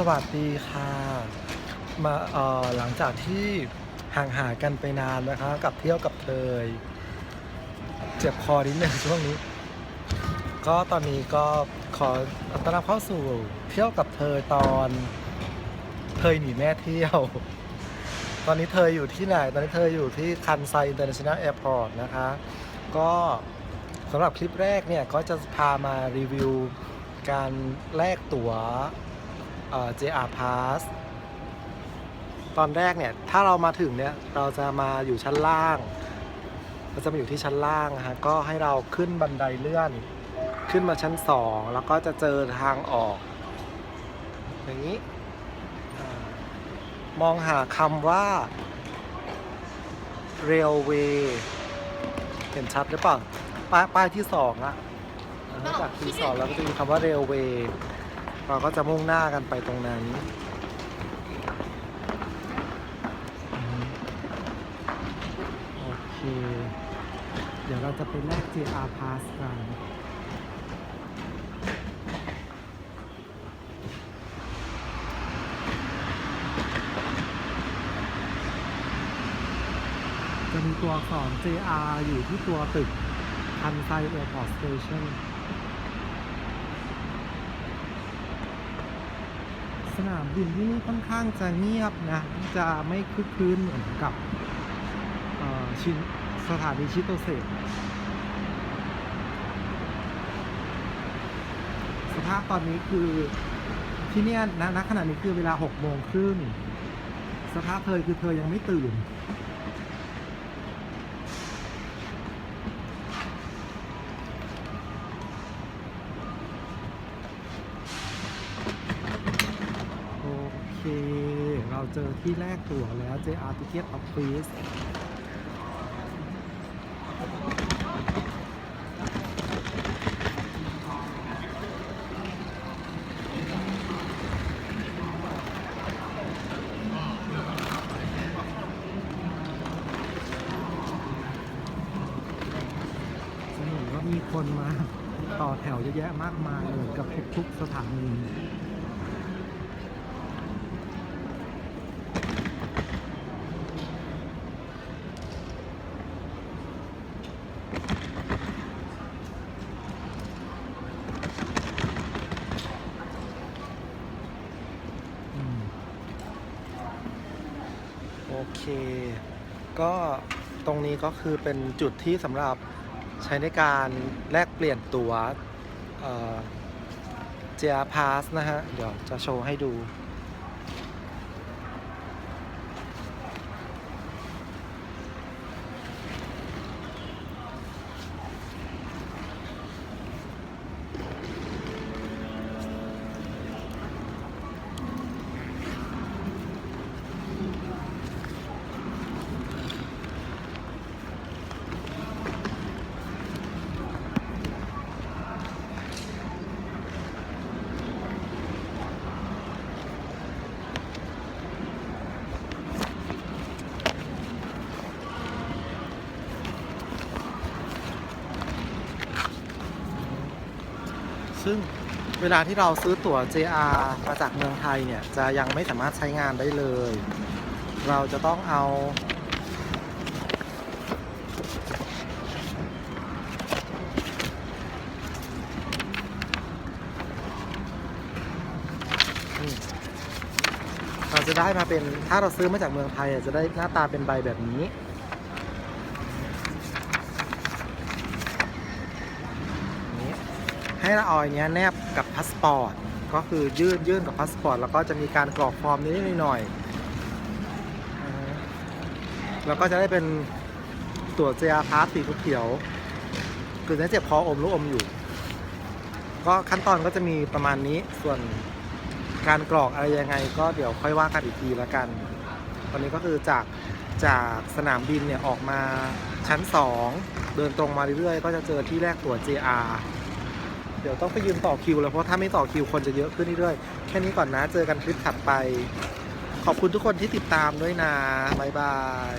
สวัสดีค่ะมาเอ่อหลังจากที่ห่างหายกันไปนานนะคะกับเที่ยวกับเธยเจ็บคอนิดนึงช่วงนี้ ก็ตอนนี้ก็ขอต้อนรับเข้าสู่เที่ยวกับเธอตอนเธยหนีแม่เที่ยว ตอนนี้เธออยู่ที่ไหน ตอนนี้เธออยู่ที่คันไซอินเตอร์เนชั่นแนลแอร์พอร์ตนะคะ ก็สำหรับคลิปแรกเนี่ย ก็จะพามารีวิวการแลกตั๋ว JR Pass ตอนแรกเนี่ย ถ้าเรามาถึงเนี่ย เราจะมาอยู่ชั้นล่าง เราจะมาอยู่ที่ชั้นล่างนะฮะ ก็ให้เราขึ้นบันไดเลื่อน ขึ้นมาชั้นสอง แล้วก็จะเจอทางออก อย่างนี้อามองหาคำว่า railway เห็นชัดหรือเปล่า ป้ายป้ายที่สองอะนอกจากที่สองแล้วก็จะมีคำว่า railway เราก็จะมุ่งหน้ากันไปตรงนั้น โอเค เดี๋ยวเราจะไปแลก JR Pass กันจะมีตัวอักษร JR อยู่ที่ตัวตึก คันไซแอร์พอร์ตสเตชัน สนามบินที่นี่ค่อนข้างจะเงียบนะ จะไม่คึกคืนเหมือนกับชินสถานีชิโตเซะสภาพตอนนี้คือที่เนี่ยนะณขณะนี้คือเวลา6โมงครึ่งสภาพเธอคือเธอยังไม่ตื่น เราเจอที่แรกตั๋วแล้ว JR Ticket Office จะเห็นว่ามีคนมาต่อแถวเยอะแยะมากมายเลยกับทุกๆสถานี โอเค ก็ตรงนี้ก็คือเป็นจุดที่สำหรับใช้ในการแลกเปลี่ยนตัว๋วเจ้าพาสนะฮะ เดี๋ยวจะโชว์ให้ดู ซึ่งเวลาที่เราซื้อตั๋ว JR มาจากเมืองไทยเนี่ย จะยังไม่สามารถใช้งานได้เลย เราจะต้องเอา เราจะได้มาเป็นถ้าเราซื้อมาจากเมืองไทยจะได้หน้าตาเป็นใบแบบนี้ ให้เราเออันเนี้ยแนบกับพาสปอร์ตก็คือยื่นยื่นกับพาสปอร์ตแล้วก็จะมีการกรอกฟอร์มนิดหน่อยแล้วก็จะได้เป็นตัว JR Pass สีเขียวคือจะเจ็บคออมลูกอมอยู่ ก็ขั้นตอนก็จะมีประมาณนี้ส่วนการกรอกอะไรยังไง ก็เดี๋ยวค่อยว่ากันอีกทีละกัน ตอนนี้ก็คือจากจากสนามบินเนี่ยออกมาชั้น 2 เดินตรงมาเรื่อยๆ ก็จะเจอที่แรกตั๋ว JR เดี๋ยวต้องไปยืนต่อคิวแล้วเพราะถ้าไม่ต่อคิวคนจะเยอะขึ้นเรื่อยๆแค่นี้ก่อนนะเจอกันคลิปถัดไป ขอบคุณทุกคนที่ติดตามด้วยนะบ๊ายบาย